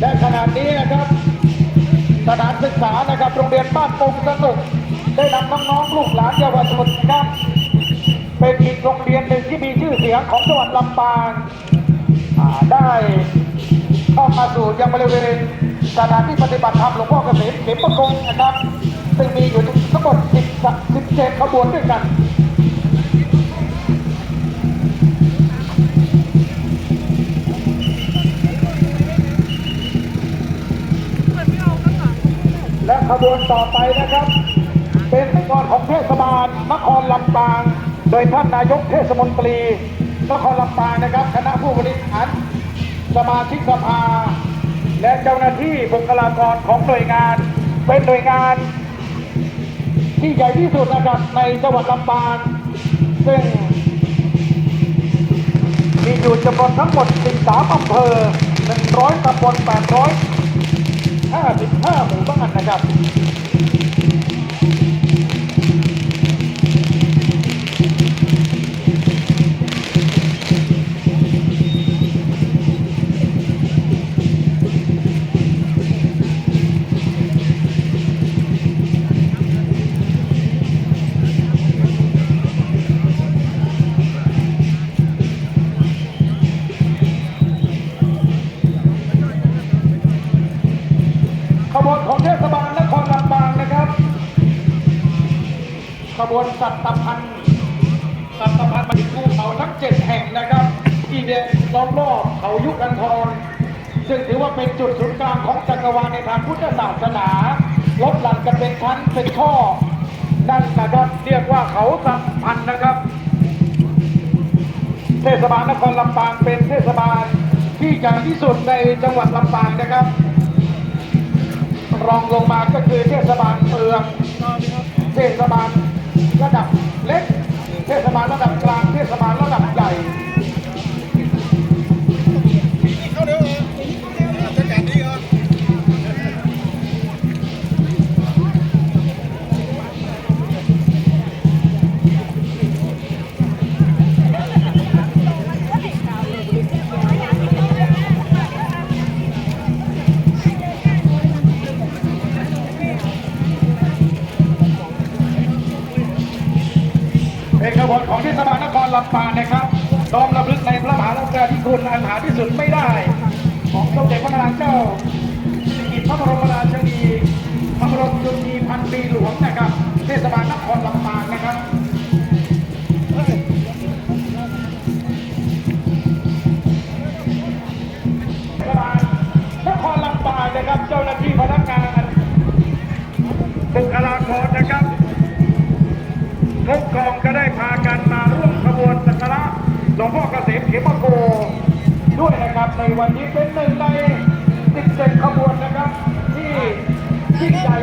และขณะนี้นะครับสถานศึกษานะครับโรงเรียนบ้านปงสนุก ได้นำน้องๆลูกหลานเยาวชนครับเป็นอีกโรงเรียนหนึ่งที่มีชื่อเสียงของจังหวัดลำปางาได้เข้ามาสู่ยังบริเวณสถานที่ปฏิบัติธรรมหลวงพ่อเกษมเขมประกงนะครับ ซึ่งมีอยู่ทั้งหมด10 17ขบวนด้วยกัน ขบวนต่อไปนะครับ เป็นขบวนของเทศบาลนครลำปาง โดยท่านนายกเทศมนตรีนครลำปางนะครับ คณะผู้บริหารสมาชิกสภา และเจ้าหน้าที่บุคลากรของหน่วยงาน เป็นหน่วยงาน ที่ใหญ่ที่สุดนะครับในจังหวัดลำปาง ซึ่งมีอยู่จำนวนทั้งหมด 13อำเภอ 100ตำบล800 55ห บวนสัตพันธ์สัตพันธ์มาถึงภูเขาทั้งเจ็ดแห่งนะครับ ที่เดินล้อมรอบเขายุกันทรซึ่งถือว่าเป็นจุดศูนย์กลางของจักรวาลในทางพุทธศาสนาลดหลั่นกันเป็นชั้นเป็นข้อนั่นนะครับเรียกว่าเขาสัตพันธ์นะครับ เทศบาลนครลำปางเป็นเทศบาลที่ใหญ่ที่สุดในจังหวัดลำปางนะครับ รองลงมาก็คือเทศบาลเมืองเทศบาล ระดับเล็ก เทศบาลระดับกลาง เทศบาลระดับใหญ่ น้อมรำลึกในพระมหากรุณาธิคุณอันหาที่สุดไม่ได้ ของสมเด็จพระนางเจ้าสิริกิติ์พระบรมราชินีพระบรมจุลีพันปีหลวงนะครับ เทศบาลนครลำปางนะครับเทศบาลนครลำปางนะครับ เจ้าหน้าที่พนักงานบุคลากรนะครับทุกกองก็ได้พากันมา วงพ่อเกษมเขมโกด้วยนะครับในวันนี้เป็นหนึ่งใน17ขบวนนะครับ ที่ยิ่งใหญ่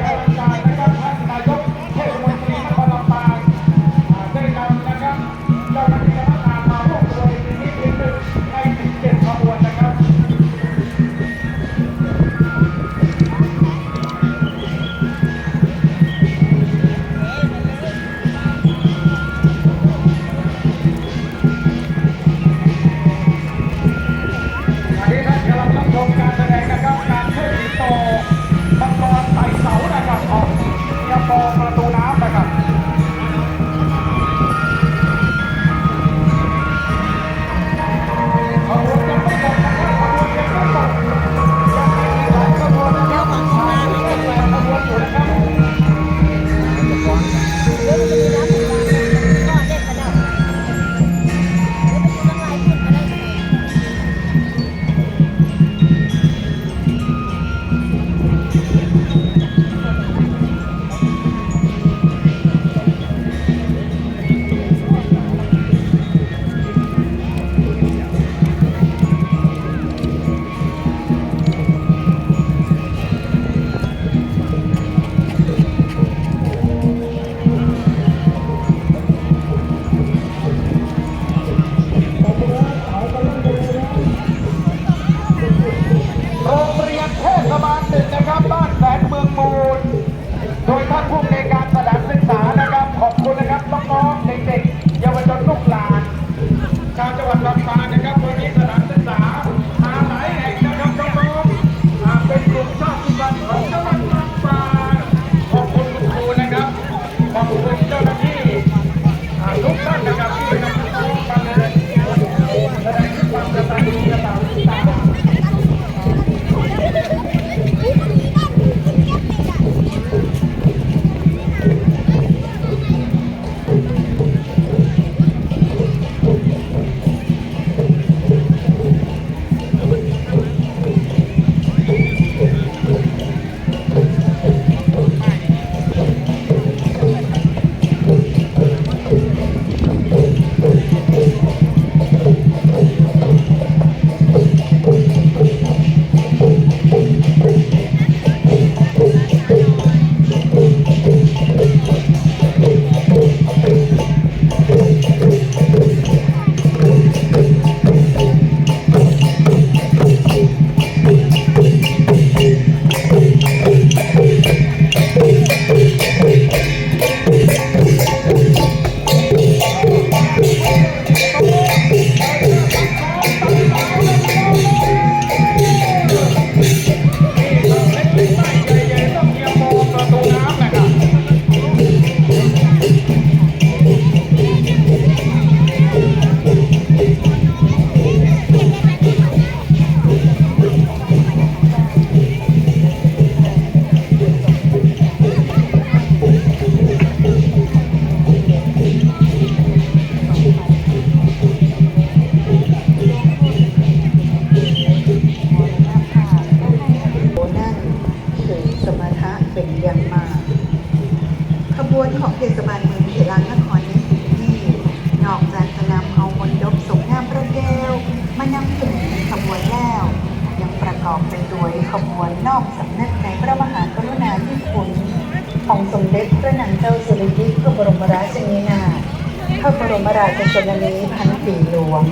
ราชชนนีพันสีหลวง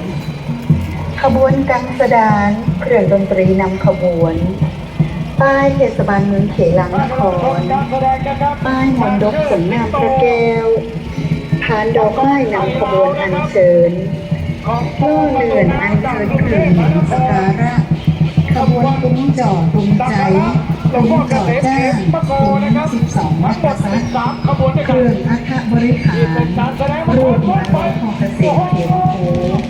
ขบวนกังสดานเครื่องดนตรีนำขบวน ป้ายเทศบาลเมืองเขลังนครป้ายมณดกสำนามพระแก้วพานดอกไม้นำขบวนอันเชิญลู่เลื่อนอันเชิญขึ้นสการะขบวนตุ้งจ่อตุ้งใจ หลวงพ่อเกษมเขมมะโกนะครับทั้งหมดสามขบวนด้นเครื่องอัฐบริหารรวมทั้งของเกษตรเขมโก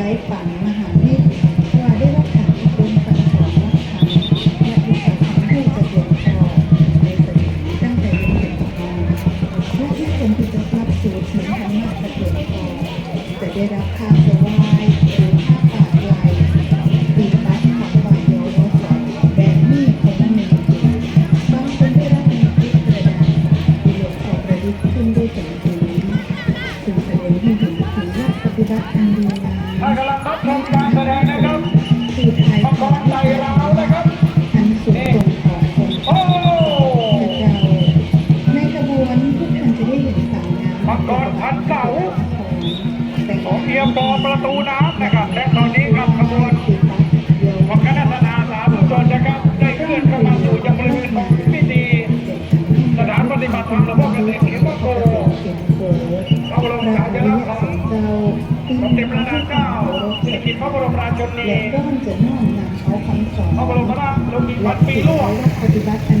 ย้ายฝันมหาวิว่าได้รับการอบรมสั่งสอนวัฒนธรรมและวิชาการเพื่จะตรวจสอบในสิ่งตั้งแต่เรียนจบมาและที่เป็นกิจกรรมสูตรถึงธรรมะตรวจสอจะได้รับค่าสวายหรือค่าปากลายตีปัดหักบายเยาวรสแบบนี้คนนั้นมีบางคนได้รับการกระดาษประโยชน์ต่ประดิษฐ์ขึ้นด้วยตัวเองจึงแสดงให้เห็นถึงหลักปฏิบัติอันดี Thank you. มราชนนีและก็บรรจุน้อมนำเอาคำสอนพระบรมราชโองการปีลูปฏิบัติอัน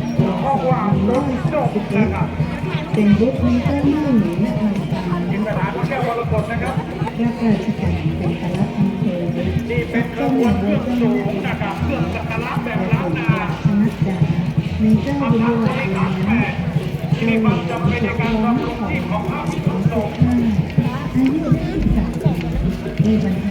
ข้อความลุ้นนะครับเป็นรูปนี้ก็ยื่นหนีนักมันจินตนาแก้ววรกฎนะครับรักราชการเป็นคณะอำเภอนี่เป็นขบวนเครื่องสูงนะครับเครื่องสักการะแบบล้านนาคนะจาในเจ้าบุญวารีนะมีความจำเป็นในการทำหน้าที่ของพระพิสุสงฆ์อายุ23ปีบรร